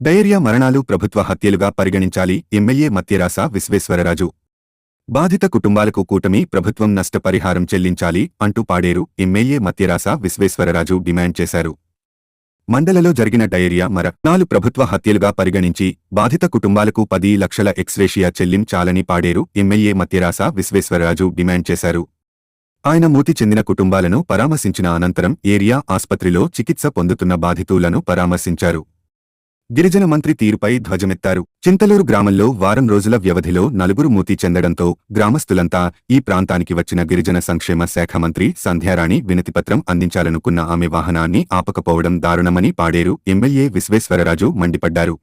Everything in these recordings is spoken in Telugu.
డయేరియా మరణాలు ప్రభుత్వ హత్యలుగా పరిగణించాలి ఎమ్మెల్యే మత్యరాస విశ్వేశ్వరరాజు. బాధిత కుటుంబాలకు కూటమి ప్రభుత్వం నష్టపరిహారం చెల్లించాలి అంటూ పాడేరు ఎమ్మెల్యే మత్యరాస విశ్వేశ్వరరాజు డిమాండ్ చేశారు. మండలలో జరిగిన డయేరియా మరణాలు ప్రభుత్వ హత్యలుగా పరిగణించి బాధిత కుటుంబాలకు పది లక్షల ఎక్స్రేషియా చెల్లించాలని పాడేరు ఎమ్మెల్యే మత్యరాస విశ్వేశ్వరరాజు డిమాండ్ చేశారు. ఆయన మూతి చెందిన కుటుంబాలను పరామర్శించిన అనంతరం ఏరియా ఆస్పత్రిలో చికిత్స పొందుతున్న బాధితులను పరామర్శించారు. గిరిజన మంత్రి తీరుపై ధ్వజమెత్తారు. చింతలూరు గ్రామంలో వారం రోజుల వ్యవధిలో నలుగురు మూతి చెందడంతో గ్రామస్తులంతా ఈ ప్రాంతానికి వచ్చిన గిరిజన సంక్షేమ శాఖ మంత్రి సంధ్యారాణి వినతిపత్రం అందించాలనుకున్న ఆమె వాహనాన్ని ఆపకపోవడం దారుణమని పాడేరు ఎమ్మెల్యే విశ్వేశ్వరరాజు మండిపడ్డారు.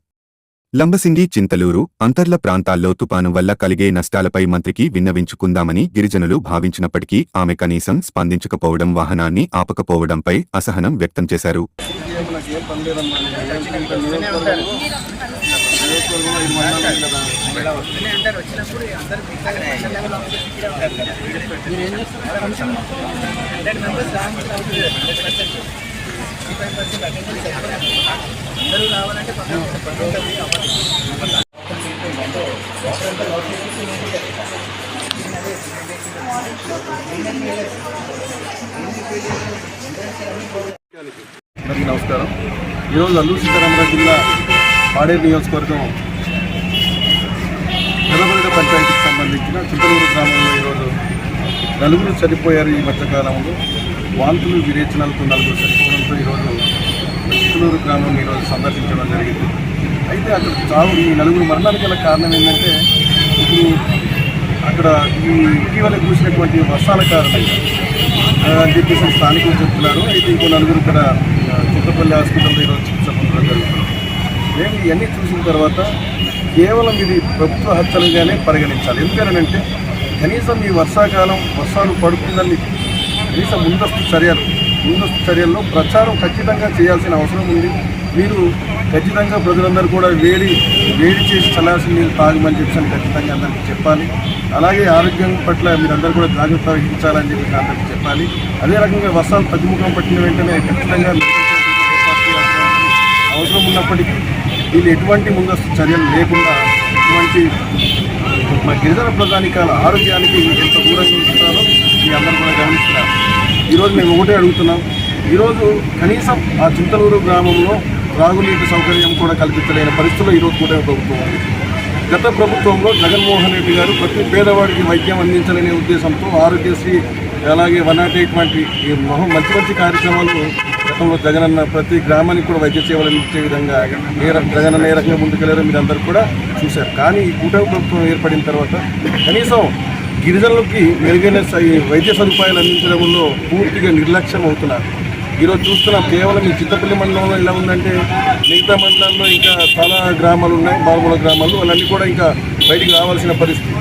లంబసింగి చింతలూరు అంతర్ల ప్రాంతాల్లో తుపాను వల్ల కలిగే నష్టాలపై మంత్రికి విన్నవించుకుందామని గిరిజనులు భావించినప్పటికీ ఆమె కనీసం స్పందించకపోవడం వాహనాన్ని ఆపకపోవడంపై అసహనం వ్యక్తం చేశారు. అందరూ రావాలంటే అందరికీ నమస్కారం. ఈరోజు అల్లూరు సీతారామరాజు జిల్లా పాడేరు నియోజకవర్గం పెదబడిన పంచాయతీకి సంబంధించిన చింతలూరు గ్రామంలో ఈరోజు నలుగురు చనిపోయారు ఈ మధ్యకాలంలో. వాంతులు విరేచనాలతో నలుగురు చనిపోవడంతో ఈరోజు చిత్తూరు గ్రామం ఈరోజు సందర్శించడం జరిగింది. అయితే అక్కడ చావు ఈ నలుగురు మరణానికి గల కారణం ఏంటంటే ఇప్పుడు అక్కడ ఈ ఇటీవల కురిసినటువంటి వర్షాల కారణంగా అని చెప్పేసి స్థానికులు చెప్తున్నారు. అయితే ఇంకో నలుగురు ఇక్కడ చిత్తపల్లి చింతపల్లి హాస్పిటల్లో ఈరోజు చికిత్స పొందడం జరుగుతుంది. మేము ఇవన్నీ చూసిన తర్వాత కేవలం ఇది ప్రభుత్వ హత్యలుగానే పరిగణించాలి. ఎందుకనంటే కనీసం ఈ వర్షాకాలం వర్షాలు పడుతుందని కనీసం ముందస్తు చర్యలు ముందస్తు చర్యల్లో ప్రచారం ఖచ్చితంగా చేయాల్సిన అవసరం ఉంది. మీరు ఖచ్చితంగా ప్రజలందరూ కూడా వేడి వేడి చేసి చల్లాల్సిన నీళ్ళు తాగమని చెప్పి ఖచ్చితంగా అందరికీ చెప్పాలి. అలాగే ఆరోగ్యం పట్ల మీరందరూ కూడా జాగ్రత్త వహించాలని చెప్పి అందరికీ చెప్పాలి. అదే రకంగా వర్షాలు తగ్గుముఖం పట్టిన వెంటనే ఖచ్చితంగా అవసరం ఉన్నప్పటికీ వీళ్ళు ఎటువంటి ముందస్తు చర్యలు లేకుండా ఎటువంటి మా గిరిజన ప్రజానికాల ఆరోగ్యానికి ఎంత దూరంగా ఉంటున్నారో మీ అందరూ కూడా గమనిస్తున్నారు. ఈరోజు మేము ఒకటే అడుగుతున్నాం. ఈరోజు కనీసం ఆ చింతలూరు గ్రామంలో త్రాగునీటి సౌకర్యం కూడా కల్పించలేని పరిస్థితుల్లో ఈరోజు కూడా ప్రభుత్వం ఉంది. గత ప్రభుత్వంలో జగన్మోహన్ రెడ్డి గారు ప్రతి పేదవాడికి వైద్యం అందించాలనే ఉద్దేశంతో ఆరోగ్యశ్రీ అలాగే వన్ నాట్ ఎయిట్ వంటి ఈ మహా మంచి మంచి కార్యక్రమాలు గతంలో జగనన్న ప్రతి గ్రామానికి కూడా వైద్య సేవలు అందించే విధంగా ఏ జగనన్న ఏ రకంగా ముందుకెళ్ళారో మీరు అందరూ కూడా చూశారు. కానీ ఈ కూటమి ప్రభుత్వం ఏర్పడిన తర్వాత కనీసం గిరిజనులకి మెరుగైన వైద్య సదుపాయాలు అందించడంలో పూర్తిగా నిర్లక్ష్యం అవుతున్నారు. ఈరోజు చూస్తున్నాం కేవలం ఈ చిత్తపల్లి మండలంలో ఎలా ఉందంటే మిగతా మండలాల్లో ఇంకా చాలా గ్రామాలు ఉన్నాయి మారుమూల గ్రామాలు వాళ్ళన్నీ కూడా ఇంకా బయటికి రావాల్సిన పరిస్థితి.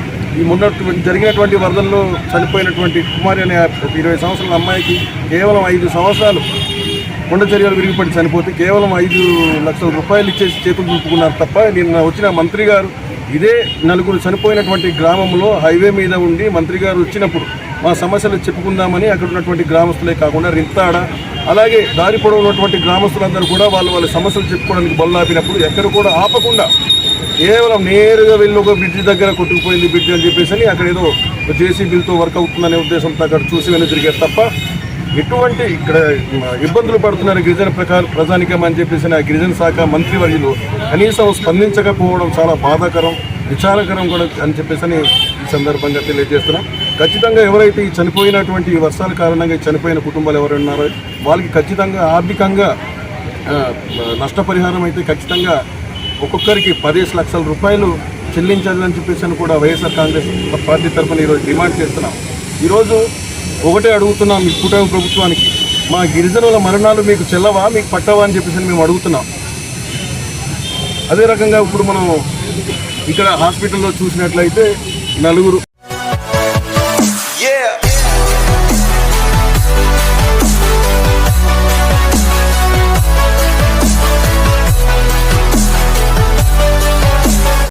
ఈ మొన్న జరిగినటువంటి వరదల్లో చనిపోయినటువంటి కుమారి అనే ఇరవై సంవత్సరాల అమ్మాయికి కేవలం ఐదు సంవత్సరాలు కొండ చర్యలు విరిగిపడి చనిపోతే కేవలం ఐదు లక్షల రూపాయలు ఇచ్చేసి చేతులు దులుపుకున్నారు తప్ప నిన్న వచ్చిన మంత్రి గారు ఇదే నలుగురు చనిపోయినటువంటి గ్రామంలో హైవే మీద ఉండి మంత్రి గారు వచ్చినప్పుడు మా సమస్యలు చెప్పుకుందామని అక్కడ ఉన్నటువంటి గ్రామస్తులే కాకుండా రింతాడ అలాగే దారి పొడవు ఉన్నటువంటి గ్రామస్తులందరూ కూడా వాళ్ళు వాళ్ళ సమస్యలు చెప్పుకోవడానికి బొల్లాపినప్పుడు ఎక్కడ కూడా ఆపకుండా కేవలం నేరుగా వెళ్ళి ఒక బ్రిడ్జ్ దగ్గర కొట్టుకుపోయింది బ్రిడ్జ్ అని చెప్పేసి అని అక్కడ ఏదో జేసీబీలతో వర్క్ అవుతుందనే ఉద్దేశంతో అక్కడ చూసి వెళ్ళి తిరిగారు తప్ప ఎటువంటి ఇక్కడ ఇబ్బందులు పడుతున్నారు గిరిజన ప్రకారం ప్రజానికం అని చెప్పేసి ఆ గిరిజన శాఖ మంత్రివర్యులు కనీసం స్పందించకపోవడం చాలా బాధాకరం విచారకరం కూడా అని చెప్పేసి అని ఈ సందర్భంగా తెలియజేస్తున్నాం. ఖచ్చితంగా ఎవరైతే ఈ చనిపోయినటువంటి ఈ వర్షాల కారణంగా చనిపోయిన కుటుంబాలు ఎవరున్నారో వాళ్ళకి ఖచ్చితంగా ఆర్థికంగా నష్టపరిహారం అయితే ఖచ్చితంగా ఒక్కొక్కరికి పదిహేను లక్షల రూపాయలు చెల్లించాలని చెప్పేసి అని కూడా వైఎస్ఆర్ కాంగ్రెస్ పార్టీ తరఫున ఈరోజు డిమాండ్ చేస్తున్నాం. ఈరోజు ఒకటే అడుగుతున్నాం మీ కూటమి ప్రభుత్వానికి. మా గిరిజనుల మరణాలు మీకు చెల్లవా మీకు పట్టవా అని చెప్పేసి మేము అడుగుతున్నాం. అదే రకంగా ఇప్పుడు మనం ఇక్కడ హాస్పిటల్లో చూసినట్లయితే నలుగురు